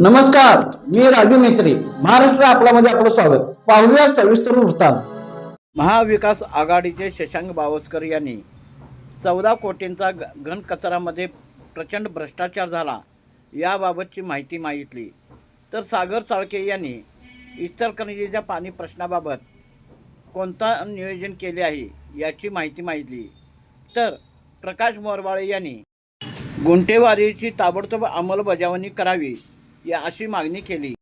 नमस्कार मी राजू मेत्री महाराष्ट्र आपल्यामध्ये आपलं स्वागत. पाहूया सविस्तर वृत्तांत. महाविकास आघाडीचे शशांक बावस्कर यांनी चौदा कोटींचा घन कचरामध्ये प्रचंड भ्रष्टाचार झाला याबाबतची माहिती मागितली. तर सागर चाळके यांनी इचलकरंजीच्या पाणी प्रश्नाबाबत कोणता नियोजन केले आहे याची माहिती मागितली. तर प्रकाश मोरवाळे यांनी गुंठेवारीची ताबडतोब अंमलबजावणी करावी या अशी मागणी केली.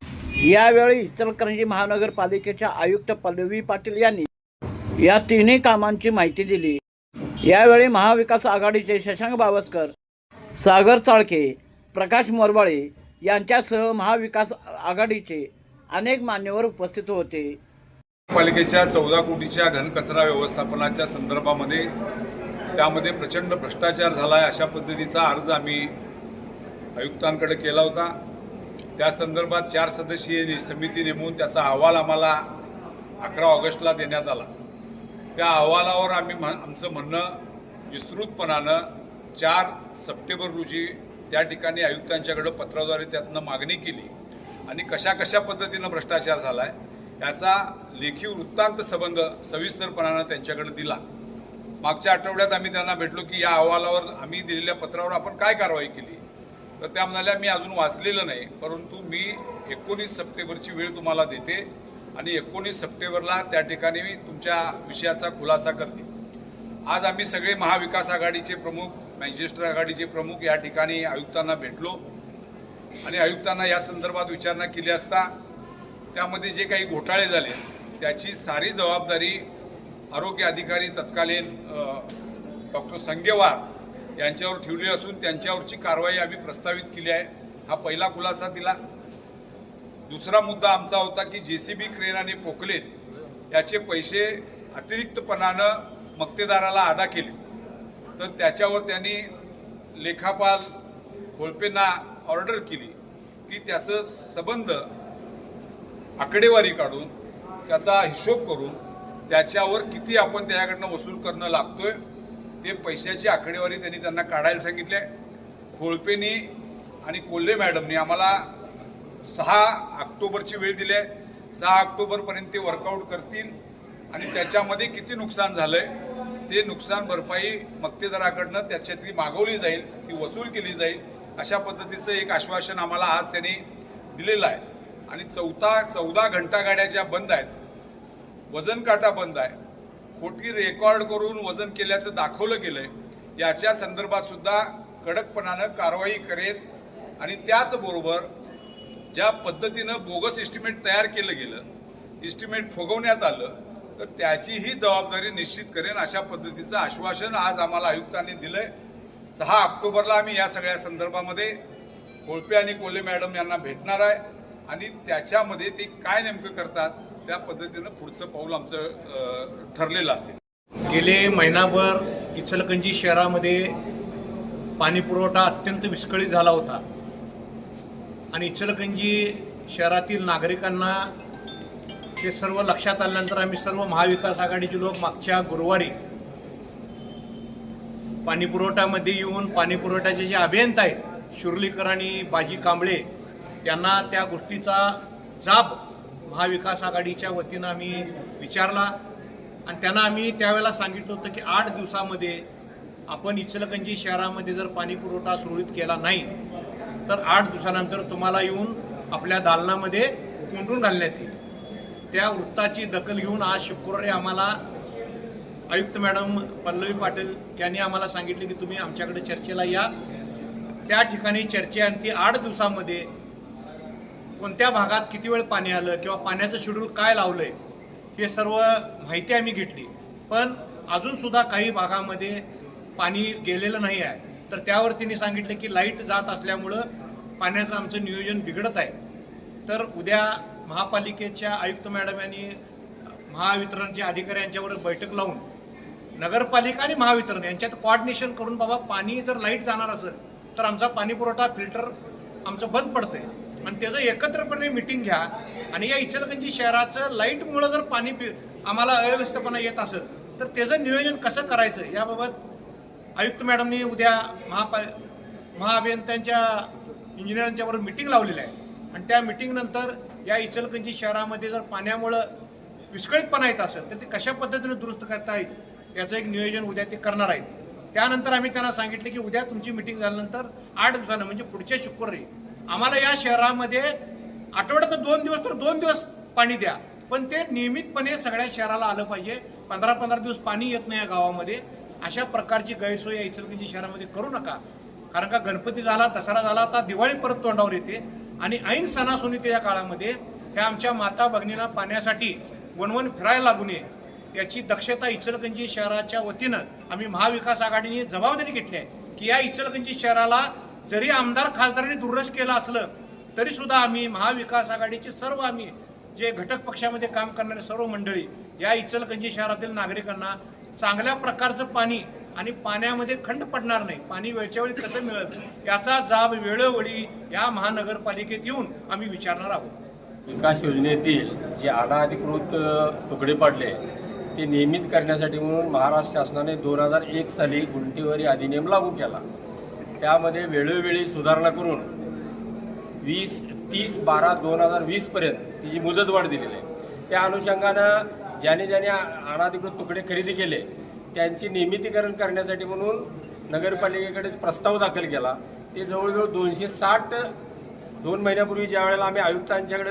यावेळी इचलकरंजी महानगरपालिकेच्या आयुक्त पल्लवी पाटील यांनी या तिन्ही कामांची माहिती दिली. यावेळी महाविकास आघाडीचे शशांक बावस्कर सागर चाळके प्रकाश मोरवाळे यांच्यासह महाविकास आघाडीचे अनेक मान्यवर उपस्थित होते. पालिकेच्या चौदा कोटीच्या घनकचरा व्यवस्थापनाच्या संदर्भामध्ये त्यामध्ये प्रचंड भ्रष्टाचार झाला आहे अशा पद्धतीचा अर्ज आम्ही आयुक्तांकडे केला होता. त्या संदर्भात चार सदस्यीय समिती नेमून त्याचा अहवाल आम्हाला अकरा ऑगस्टला देण्यात आला. त्या अहवालावर आम्ही म्हण आमचं म्हणणं विस्तृतपणानं चार सप्टेंबर रोजी त्या ठिकाणी आयुक्तांच्याकडं पत्राद्वारे त्यातनं मागणी केली आणि कशा कशा पद्धतीनं भ्रष्टाचार झाला आहे याचा लेखी वृत्तांत संबंध सविस्तरपणानं त्यांच्याकडे दिला. मागच्या आठवड्यात आम्ही त्यांना भेटलो की या अहवालावर आम्ही दिलेल्या पत्रावर आपण काय कारवाई केली? तर त्या म्हणाल्या मी अजून वाचलेलं नाही परंतु मी एकोणीस सप्टेंबरची वेळ तुम्हाला देते आणि एकोणीस सप्टेंबरला त्या ठिकाणी मी तुमच्या विषयाचा खुलासा करते. आज आम्ही सगळे महाविकास आघाडीचे प्रमुख मॅजिस्टर आघाडीचे प्रमुख या ठिकाणी आयुक्तांना भेटलो आणि आयुक्तांना या संदर्भात विचारणा केली असता त्यामध्ये जे काही घोटाळे झाले त्याची सारी जबाबदारी आरोग्य अधिकारी तत्कालीन डॉक्टर संगेवार यांच्यावर ठेवली असून त्यांच्यावरची कारवाई आम्ही प्रस्तावित केली आहे. हा पहिला खुलासा दिला. दुसरा मुद्दा आमचा होता की जे सी बी क्रेन आणि पोकलेन याचे पैसे अतिरिक्तपणानं मक्तेदाराला अदा केले. तर त्याच्यावर त्यांनी लेखापाल खोळपेंना ऑर्डर केली की त्याचं संबंध आकडेवारी काढून त्याचा हिशोब करून त्याच्यावर किती आपण त्याच्याकडनं वसूल करणं लागतोय ते पैशाची आकडेवारी त्यांनी त्यांना काढायला सांगितले खोळपेनी आणि कोल्हे मॅडमनी आम्हाला सहा ऑक्टोबरची वेळ दिली आहे. सहा ऑक्टोबरपर्यंत ते वर्कआउट करतील आणि त्याच्यामध्ये किती नुकसान झालं आहे ते नुकसान भरपाई मक्तेदाराकडनं त्याच्यातली मागवली जाईल ती वसूल केली जाईल अशा पद्धतीचं एक आश्वासन आम्हाला आज त्यांनी दिलेलं आहे. आणि चौथा चौदा घंटा गाड्या ज्या बंद आहेत वजन काटा बंद आहे खोटी रेकॉर्ड करून वजन केल्याचं दाखवलं गेलंय. याच्या संदर्भात सुद्धा कडकपणानं कारवाई करेल आणि त्याचबरोबर ज्या पद्धतीनं बोगस इस्टिमेट तयार केलं गेलं इस्टिमेट फुगवण्यात आलं तर त्याचीही जबाबदारी निश्चित करेन अशा पद्धतीचं आश्वासन आज आम्हाला आयुक्तांनी दिलंय. सहा ऑक्टोबरला आम्ही या सगळ्या संदर्भामध्ये कोळपे आणि कोले मॅडम यांना भेटणार आहे आणि त्याच्यामध्ये ते काय नेमकं करतात त्या पद्धतीनं पुढचं पाऊल आमचं ठरलेलं असेल. गेले महिनाभर इचलकंजी शहरामध्ये पाणीपुरवठा अत्यंत विस्कळीत झाला होता. आणि इचलकंजी शहरातील नागरिकांना ते सर्व लक्षात आल्यानंतर आम्ही सर्व महाविकास आघाडीचे लोक मागच्या गुरुवारी पाणीपुरवठ्यामध्ये येऊन पाणीपुरवठ्याचे जे अभियंता आहेत शुर्लीकर आणि बाजी कांबळे यांना त्या गोष्टीचा जाब महाविकास आघाडीच्या वतीनं आम्ही विचारला आणि त्यांना आम्ही त्यावेळेला सांगितलं होतं की आठ दिवसामध्ये आपण इचलकंजी शहरामध्ये जर पाणीपुरवठा सुरळीत केला नाही तर आठ दिवसानंतर तुम्हाला येऊन आपल्या दालनामध्ये कोंडून घालण्यात येईल. त्या वृत्ताची दखल घेऊन आज शुक्रवारी आम्हाला आयुक्त मॅडम पल्लवी पाटील यांनी आम्हाला सांगितले की तुम्ही आमच्याकडे चर्चेला या. त्या ठिकाणी चर्चेअंती आठ दिवसामध्ये कोणत्या भागात किती वेळ पाणी आलं किंवा पाण्याचं शेड्यूल काय लावलंय हे सर्व माहिती आम्ही घेतली. पण अजून सुद्धा काही भागामध्ये पाणी गेलेलं नाही आहे. तर त्यावर तिने सांगितलं की लाइट जात असल्यामुळं पाण्याचं आमचं नियोजन बिघडत आहे. तर उद्या महापालिकेच्या आयुक्त मॅडम यांनी महावितरणच्या अधिकाऱ्यांच्यावर बैठक लावून नगरपालिका आणि महावितरण यांच्यात कॉर्डिनेशन करून बाबा पाणी जर लाइट जाणार असेल तर आमचा पाणीपुरवठा फिल्टर आमचं बंद आहे आणि त्याचं एकत्रपणे मिटिंग घ्या. आणि या इचलकंजी शहराचं लाईटमुळं जर पाणी पि- आम्हाला अव्यवस्थपणा येत असेल तर त्याचं नियोजन कसं करायचं? याबाबत आयुक्त मॅडमनी उद्या महापा महाअभियंत्यांच्या इंजिनियरांच्याबरोबर मिटिंग लावलेली आहे. आणि त्या मिटिंगनंतर या इचलकरंजी शहरामध्ये जर पाण्यामुळं विस्कळीतपणा येत असेल तर ते कशा पद्धतीने दुरुस्त करता येईल याचं एक नियोजन उद्या ते करणार आहेत. त्यानंतर आम्ही त्यांना सांगितलं की उद्या तुमची मिटिंग झाल्यानंतर आठ दिवसानं म्हणजे पुढच्या शुक्रवारी आम्हाला या शहरामध्ये आठवड्यात दोन दिवस तर दोन दिवस पाणी द्या. पण ते नियमितपणे सगळ्या शहराला आलं पाहिजे. पंधरा पंधरा दिवस पाणी येत नाही या गावामध्ये. अशा प्रकारची गैरसोय या इचलकरंजी शहरामध्ये करू नका. कारण का गणपती झाला दसरा झाला आता दिवाळी परत तोंडावर येते. आणि ऐन सणासुनीच्या काळामध्ये ह्या आमच्या माता भगिनीला पाण्यासाठी वनवन फिरायला लागू नये. याची दक्षता इचलकरंजी शहराच्या वतीनं आम्ही महाविकास आघाडीने जबाबदारी घेतली आहे. की या इचलकरंजी शहराला जरी आमदार खासदारांनी दुर्लक्ष केलं असलं तरी सुद्धा आम्ही महाविकास आघाडीचे सर्व आम्ही जे घटक पक्षामध्ये काम करणारे सर्व मंडळी या इचलकंजी शहरातील नागरिकांना चांगल्या प्रकारचं पाणी आणि पाण्यामध्ये खंड पडणार नाही पाणी वेळच्या वेळी कसं मिळत याचा जाब वेळोवेळी या महानगरपालिकेत येऊन आम्ही विचारणार आहोत. विकास योजनेतील जे अनाधिकृत तुकडे पडले ते नियमित करण्यासाठी म्हणून महाराष्ट्र शासनाने दोन हजार एक साली गुंठेवारी अधिनियम लागू केला. त्यामध्ये वेळोवेळी सुधारणा करून वीस तीस बारा दोन हजार वीसपर्यंत तिची मुदतवाढ दिलेली आहे त्या अनुषंगानं ज्याने ज्याने अनाधिकृत तुकडे खरेदी केले त्यांची नियमितीकरण करण्यासाठी म्हणून नगरपालिकेकडे प्रस्ताव दाखल केला. ते जवळजवळ दोनशे साठ दोन महिन्यापूर्वी ज्या वेळेला आम्ही आयुक्तांच्याकडे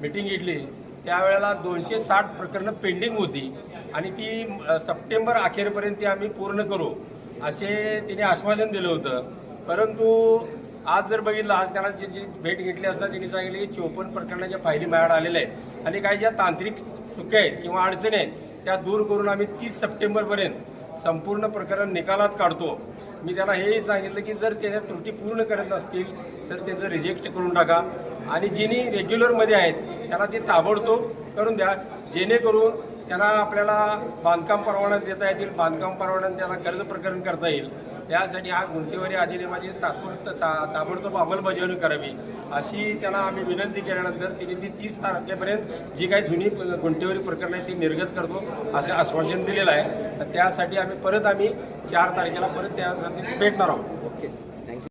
मिटिंग घेतली त्यावेळेला दोनशे साठ प्रकरणं पेंडिंग होती. आणि ती सप्टेंबर अखेरपर्यंत ती आम्ही पूर्ण करू. असे तिने आश्वासन दिलं होतं. परंतु आज जर बघितलं आज त्याला जी जी भेट घेतली असता तिने सांगितले की चोपन्न प्रकरणाच्या फायली माझ्याकडे आलेल्या आहेत. आणि काही ज्या तांत्रिक चुक्या आहेत किंवा अडचणी आहेत त्या दूर करून आम्ही तीस सप्टेंबरपर्यंत संपूर्ण प्रकरण निकालात काढतो. मी त्यांना हेही सांगितलं की जर त्याच्या त्रुटी पूर्ण करत नसतील तर त्याचं रिजेक्ट करून टाका. आणि जिनी रेग्युलरमध्ये आहेत त्याला ते ताबडतोब करून द्या. जेणेकरून त्यांना आपल्याला बांधकाम परवाना देता येतील बांधकाम परवाना त्यांना कर्ज प्रकरण करता येईल. त्यासाठी हा गुंटेवारी अधिनियमाची तात्पुरत ता ताबडतोब अंमलबजावणी करावी. अशी त्यांना आम्ही विनंती केल्यानंतर तिने ती तीस तारखेपर्यंत जी काही जुनी गुंटेवारी प्रकरण आहे ती निर्गत करतो असे आश्वासन दिलेलं आहे. तर त्यासाठी आम्ही परत आम्ही चार तारखेला परत त्यासाठी भेटणार आहोत. ओके. थँक्यू